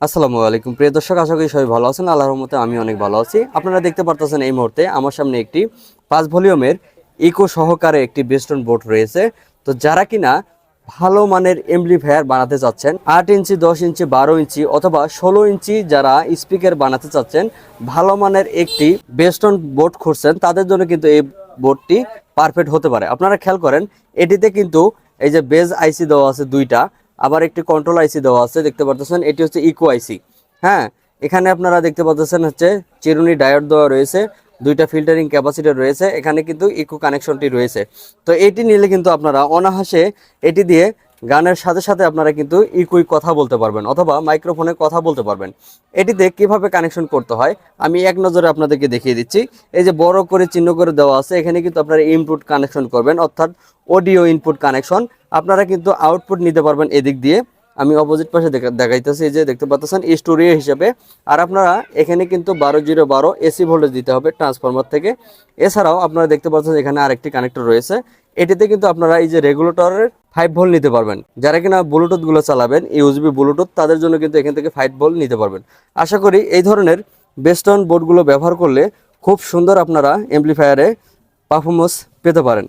আসসালামু আলাইকুম। প্রিয় দর্শক, আশা করি সবাই ভালো আছেন। আল্লাহর রহমতে আমি অনেক ভালো আছি। আপনারা দেখতে পারতেছেন এই মুহূর্তে আমার সামনে একটি পাঁচ ভলিউমের ইকো সহকারে একটি বেস্টন বোর্ড রয়েছে। তো যারা কিনা ভালো মানের এমপ্লিফায়ার বানাতে চাচ্ছেন, আট ইঞ্চি, দশ ইঞ্চি, বারো ইঞ্চি অথবা ষোলো ইঞ্চি যারা স্পিকার বানাতে চাচ্ছেন, ভালো মানের একটি বেস্টন বোর্ড খুঁজছেন, তাদের জন্য কিন্তু এই বোর্ডটি পারফেক্ট হতে পারে। আপনারা খেয়াল করেন, এটিতে কিন্তু এই যে বেজ আইসি দেওয়া আছে দুইটা আবার একটি কন্ট্রোল আইসি দেওয়া আছে, দেখতে পারতেছেন, এটি হচ্ছে ইকো আইসি হ্যাঁ এখানে আপনারা দেখতে পাচ্ছেন হচ্ছে চিরুনি ডায়োড দেওয়া রয়েছে, দুইটা ফিল্টারিং ক্যাপাসিটি রয়েছে, এখানে কিন্তু ইকো কানেকশনটি রয়েছে। তো এটি নিলে কিন্তু আপনারা অনাহাসে এটি দিয়ে গানের সাথে সাথে আপনারা কিন্তু ইকুই কথা বলতে পারবেন অথবা মাইক্রোফোনে কথা বলতে পারবেন। এটিতে কীভাবে কানেকশন করতে হয়, আমি এক নজরে আপনাদেরকে দেখিয়ে দিচ্ছি। এই যে বড় করে চিহ্ন করে দেওয়া আছে, এখানে কিন্তু আপনারা ইনপুট কানেকশন করবেন, অর্থাৎ অডিও ইনপুট কানেকশন আপনারা কিন্তু আউটপুট নিতে পারবেন এদিক দিয়ে। আমি অপোজিট পাশে দেখাইতেছি যে দেখতে পাচ্ছেন স্টোরিও হিসাবে। আর আপনারা এখানে কিন্তু বারো জিরো বারো এসি ভোল্টেজ দিতে হবে ট্রান্সফরমার থেকে। এছাড়াও আপনারা দেখতে পাচ্ছেন এখানে আরেকটি কানেক্টর রয়েছে। এটিতে কিন্তু আপনারা এই যে রেগুলেটরের ফাইভ ভোল্ট নিতে পারবেন। যারা কিনা ব্লুটুথগুলো চালাবেন ইউজবি ব্লুটুথ তাদের জন্য কিন্তু এখান থেকে ফাইভ ভোল্ট নিতে পারবেন। আশা করি এই ধরনের বেস্টন বোর্ডগুলো ব্যবহার করলে খুব সুন্দর আপনারা এমপ্লিফায়ারে পারফরমেন্স পেতে পারেন।